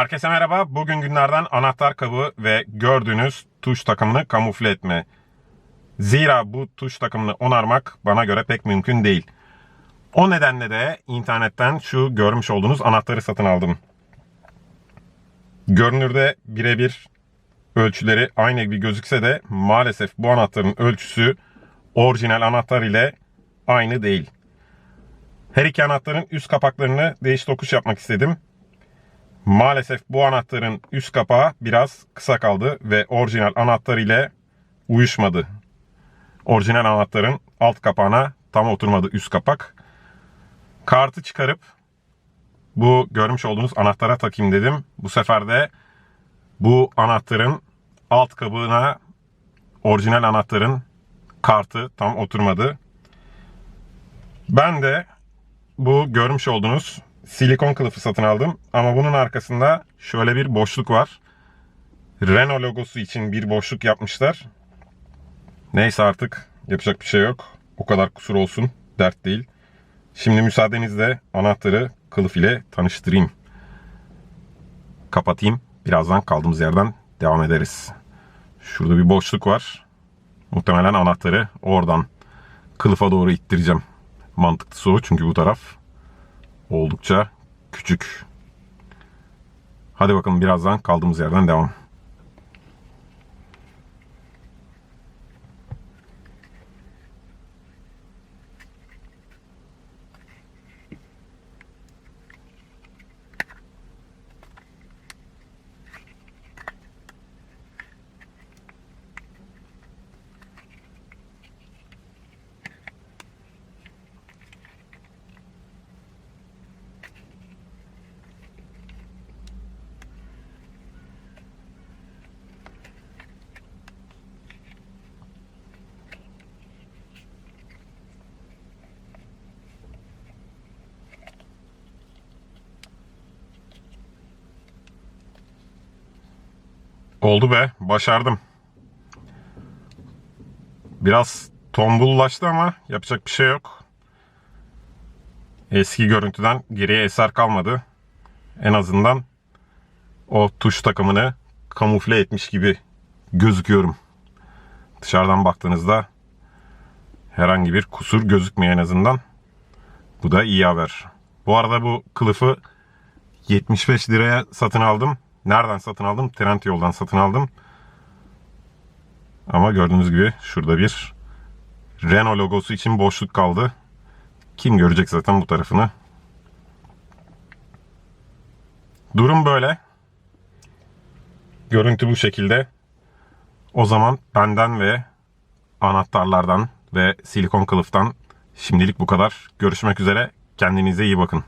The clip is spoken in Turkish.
Herkese merhaba. Bugün günlerden anahtar kabı ve gördüğünüz tuş takımını kamufle etme. Zira bu tuş takımını onarmak bana göre pek mümkün değil. O nedenle de internetten şu görmüş olduğunuz anahtarı satın aldım. Görünürde birebir ölçüleri aynı gibi gözükse de maalesef bu anahtarın ölçüsü orijinal anahtar ile aynı değil. Her iki anahtarın üst kapaklarını değiş tokuş yapmak istedim. Maalesef bu anahtarın üst kapağı biraz kısa kaldı ve orijinal anahtar ile uyuşmadı. Orijinal anahtarın alt kapağına tam oturmadı üst kapak. Kartı çıkarıp bu görmüş olduğunuz anahtara takayım dedim. Bu sefer de bu anahtarın alt kabığına orijinal anahtarın kartı tam oturmadı. Ben de bu görmüş olduğunuz silikon kılıfı satın aldım. Ama bunun arkasında şöyle bir boşluk var. Renault logosu için bir boşluk yapmışlar. Neyse artık yapacak bir şey yok. O kadar kusur olsun. Dert değil. Şimdi müsaadenizle anahtarı kılıf ile tanıştırayım. Kapatayım. Birazdan kaldığımız yerden devam ederiz. Şurada bir boşluk var. Muhtemelen anahtarı oradan kılıfa doğru ittireceğim. Mantıklısı o çünkü bu taraf oldukça küçük. Hadi bakalım birazdan kaldığımız yerden devam. Oldu be, başardım. Biraz tombullaştı ama yapacak bir şey yok. Eski görüntüden geriye eser kalmadı. En azından o tuş takımını kamufle etmiş gibi gözüküyorum. Dışarıdan baktığınızda herhangi bir kusur gözükmüyor en azından. Bu da iyi haber. Bu arada bu kılıfı 75 liraya satın aldım. Nereden satın aldım? Trendyol'dan satın aldım. Ama gördüğünüz gibi şurada bir Renault logosu için boşluk kaldı. Kim görecek zaten bu tarafını? Durum böyle. Görüntü bu şekilde. O zaman benden ve anahtarlardan ve silikon kılıftan şimdilik bu kadar. Görüşmek üzere. Kendinize iyi bakın.